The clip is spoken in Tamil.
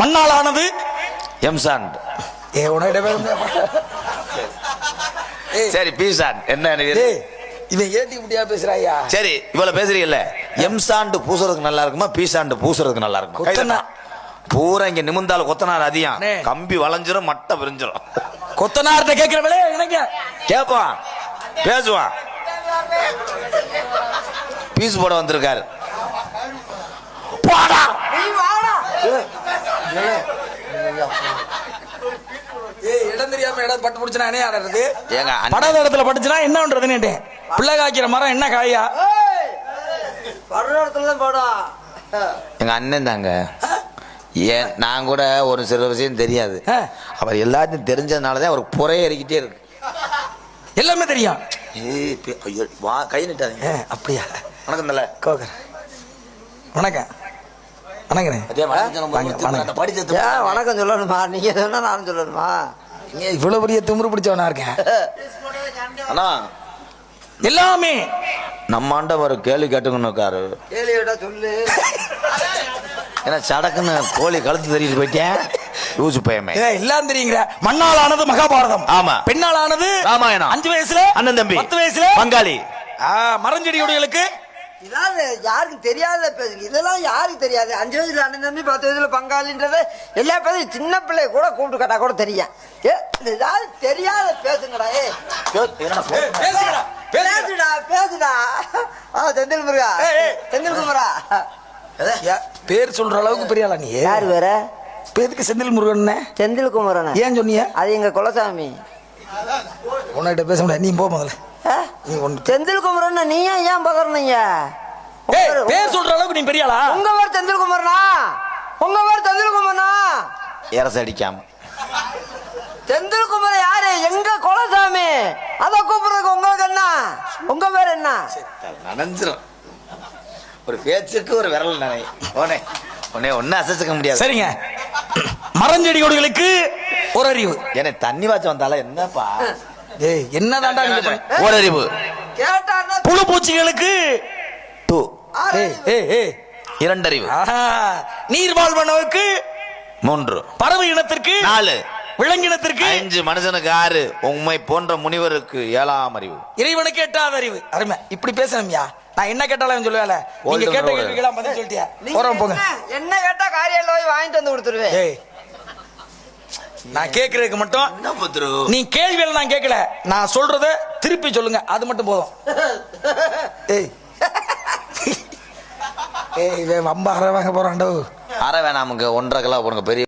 மண்ணால் ஆனது எம்சாண்ட் ஏ உனக்கிட்ட ஏய் சரி பீசாண்ட் என்ன இவன் ஏட்டி முடியா பேசுறாயா சரி இவ்வளவு பேசுறீங்கல்ல. எம்சாண்டு பூசுறதுக்கு நல்லா இருக்குமா? பீசாண்டு பூசுறதுக்கு நல்லா இருக்குமா. பூரா இங்க நிமிந்தால் கொத்தனார் அதிகம். அண்ணே. கம்பி வளைஞ்சிரும் மட்டை விரிஞ்சிரும் கொத்தனார்ட்ட கேட்கிறவளே எனக்கு. கேட்பான். பேசுவான். பீஸ் போட வந்திருக்காரு போடா ஏய் இடம் தெரியாம இடம் பட்டு முடிச்சுனா என்ன ஆடுறது ஏங்க படாத இடத்துல பட்டுச்சுனா என்ன பண்றதுன்னு பிள்ளை காய்க்கிற மரம் என்ன காயா? இடத்துல தான் போடும் எங்க அண்ணன் தாங்க. ஏன் நான் கூட ஒரு சில விஷயம் தெரியாது. அவர் எல்லாத்தையும் தெரிஞ்சதுனால தான் அவருக்கு புறைய ஏறிக்கிட்டே இருக்கு. எல்லாமே தெரியும். ஏய், ஐயோ, வா கை நிட்டாதீங்க. அப்படியா? வணக்கம் தல. கோகர். வணக்கம். வணக்கம். வணக்கம். சொல்லணுமா? நீங்க சொன்னா நானும் சொல்லணுமா? இவ்வளவு பெரிய திமிரு பிடிச்சவனா இருக்கேன். அண்ணா. எல்லாமே. நம்ம ஆண்டவர் கேள்வி கேட்டுக்கணும் இருக்காரு. கேள்வி விட சொல்லு. ஏன்னா சடக்குன்னு கோழி கழுத்து தெரிவிட்டு போயிட்டேன் லூசு பயமே. எல்லாம் தெரியுங்கிற. மண்ணால் ஆனது மகாபாரதம். ஆமா. பெண்ணால் ஆனது ராமாயணம். அஞ்சு வயசுல அண்ணன் தம்பி. பத்து வயசுல பங்காளி. ஆ, மரஞ்செடியுடையளுக்கு இதான் யாருக்கும் தெரியாத பேசுங்க இதெல்லாம் யாருக்கு தெரியாது? அஞ்சு வயசுல அண்ணன் தம்பி பத்து வயசுல பங்காளின்றது எல்லா பேரும் சின்ன பிள்ளை கூட கூப்பிட்டு கேட்டா கூட தெரியும். ஏ இது யாரு தெரியாத பேசுங்கடா ஏ. பேசுங்கடா, பேசுங்கடா. பேசுடா பேசுடா. ஆ செந்தில் முருகா. செந்தில் குமரா ஏ, பேர் சொல்ற அளவுக்கு பெரிய ஆளா நீ? யார் வேற? பேருக்கு செந்தில் முருகன் செந்தில் குமரன் ஏன் சொன்னீங்க? அது எங்க குலசாமி. உன்கிட்ட பேச முடியாது. நீ போ முதல்ல. செந்தில் குமரன் நீ ஏன் ஏய், பேர் சொல்ற அளவுக்கு நீ பெரிய ஆளா உங்க பேர் செந்தில் குமரனா? உங்க பேர் செந்தில் குமரனா? இரச அடிக்காம. செந்தில் குமரன் யாரு? எங்க குலசாமி? அத கூப்பிடுறதுக்கு உங்களுக்கு என்ன? உங்க பேர் என்ன? நனைஞ்சிரும். ஒரு பேச்சுக்கு ஒரு விரல் நினை. உடனே உடனே ஒன்னும் அசைச்சுக்க முடியாது. சரிங்க. மரஞ்செடியோடுகளுக்கு ஒரு அறிவு. என்னை தண்ணி வாச்ச வந்தால என்னப்பா? ஏய் என்னதான்டா நீங்க அறிவு கேட்டாருன்னா புழு பூச்சிகளுக்கு டூ. ஏய் ஏய் ஏய். இரண்டறிவு. ஆஹா. நீர் வாழ்வனவுக்கு மூன்று. பறவை இனத்திற்கு நாலு. விலங்கினத்திற்கு அஞ்சு மனுஷனுக்கு ஆறு. உண்மை போன்ற முனிவருக்கு ஏழாம் அறிவு. இறைவனுக்கு எட்டாவது அறிவு. அருமை. இப்படி பேசணும்யா? நான் என்ன கேட்டாலும் சொல்லுவேல நீங்க கேட்ட. கேள்விக்கெல்லாம் பதில் சொல்லிட்டியா? நீங்க போறோம் போங்க. என்ன- கேட்டா காரியம் போய் வாங்கிட்டு வந்து கொடுத்துருவேன். ஏய் நான் கேக்குறதுக்கு மட்டும் என்ன பத்ரு? நீ கேள்வியில நான் கேட்கல நான் சொல்றத திருப்பி சொல்லுங்க. அது மட்டும் போதும். ஏய். ஏய் இவன் வம்ப அரை வாங்க போறான்டோ. அரை வேணாமுங்க. ஒன்றரை கிலோ போடுங்க. பெரிய